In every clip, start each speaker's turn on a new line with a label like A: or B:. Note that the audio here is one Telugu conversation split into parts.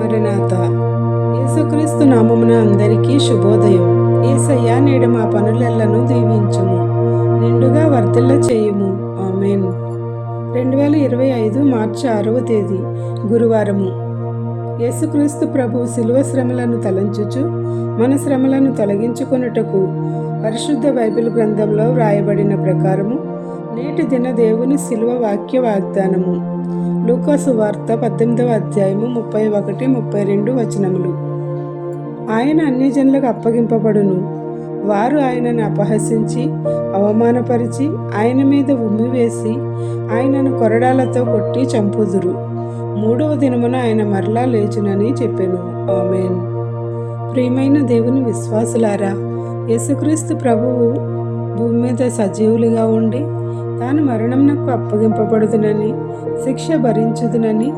A: మరణాత. యేసుక్రీస్తు నామమున అందరికీ శుభోదయం. ఏసయ్య నేడు మా పనులెల్లను దీవించుము. నిండుగా వర్తిల్ల చేయుము. ఆమెన్. రెండు వేల ఇరవై ఐదు మార్చి ఆరవ తేదీ గురువారము. యేసుక్రీస్తు ప్రభు శిలువ శ్రమలను తలంచుచు మన శ్రమలను తొలగించుకొనుటకు పరిశుద్ధ బైబిల్ గ్రంథంలో వ్రాయబడిన ప్రకారము నేటి దిన దేవుని శిలువ వాక్య వాగ్దానము. లూకాసు వార్త పద్దెనిమిదవ అధ్యాయము ముప్పై ఒకటి ముప్పై రెండు వచనములు. ఆయన అన్ని జనులకు అప్పగింపబడును. వారు ఆయనను అపహసించి అవమానపరిచి ఆయన మీద ఉమ్మివేసి ఆయనను కొరడాలతో కొట్టి చంపుదురు. మూడవ దినమున ఆయన మరలా లేచునని చెప్పాను. ఆమెన్. ప్రియమైన దేవుని విశ్వాసులారా యేసుక్రీస్తు ప్రభువు భూమి మీద సజీవులుగా ఉండి తాను మరణంనకు అప్పగింపబడుదునని శిక్ష భరించుదునని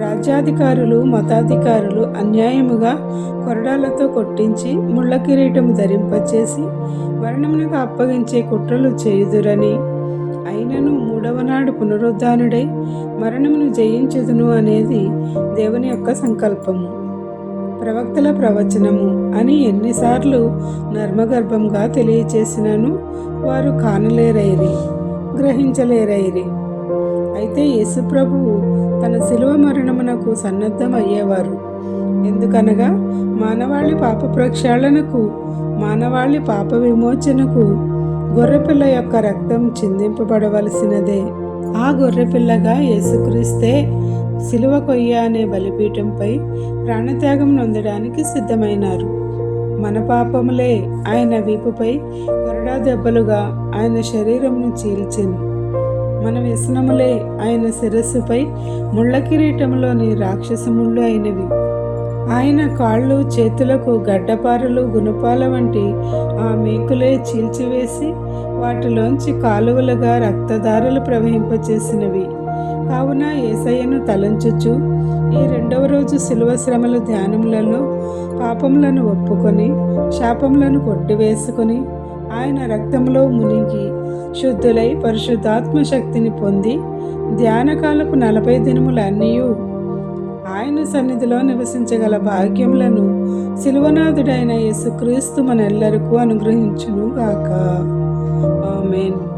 A: రాజ్యాధికారులు మతాధికారులు అన్యాయముగా కొరడాలతో కొట్టించి ముళ్ళ కిరీటము ధరింపచేసి మరణమునకు అప్పగించే కుట్రలు చేయుదురని. అయినను మూడవ నాడు పునరుద్ధానుడై మరణమును జయించుదును అనేది దేవుని యొక్క సంకల్పము. ప్రవక్తల ప్రవచనము అని ఎన్నిసార్లు నర్మగర్భంగా తెలియచేసినను వారు కానలేరైరి గ్రహించలేరైరి. అయితే యేసుప్రభువు తన శిలువ మరణమునకు సన్నద్ధమయ్యేవారు. ఎందుకనగా మానవాళి పాప ప్రక్షాళనకు మానవాళి పాప విమోచనకు గొర్రెపిల్ల యొక్క రక్తం చిందింపబడవలసినదే. ఆ గొర్రెపిల్లగా యేసుక్రీస్తే శిలువ కొయ్య అనే బలిపీఠంపై ప్రాణత్యాగం నొందడానికి సిద్ధమైనారు. మన పాపములే ఆయన వీపుపై కొరడా దెబ్బలుగా ఆయన శరీరంను చీల్చెను. మన వ్యసనములే ఆయన శిరస్సుపై ముళ్ళ కిరీటంలోని రాక్షసముళ్ళు అయినవి. ఆయన కాళ్ళు చేతులకు గడ్డపారలు గుణపాల వంటి ఆ మేకులే చీల్చివేసి వాటిలోంచి కాలువలుగా రక్తధారలు ప్రవహింపచేసినవి. కావున ఏసయ్యను తలంచుచు ఈ రెండవ రోజు శిలువ శ్రమల ధ్యానములలో పాపములను ఒప్పుకొని శాపములను కొట్టివేసుకొని ఆయన రక్తంలో మునిగి శుద్ధులై పరిశుద్ధాత్మ శక్తిని పొంది ధ్యానకాలపు నలభై దినములన్నీ ఆయన సన్నిధిలో నివసించగల భాగ్యములను శిలువనాథుడైన యేసుక్రీస్తు మనెల్లరకు అనుగ్రహించునుగాక. ఆమెన్.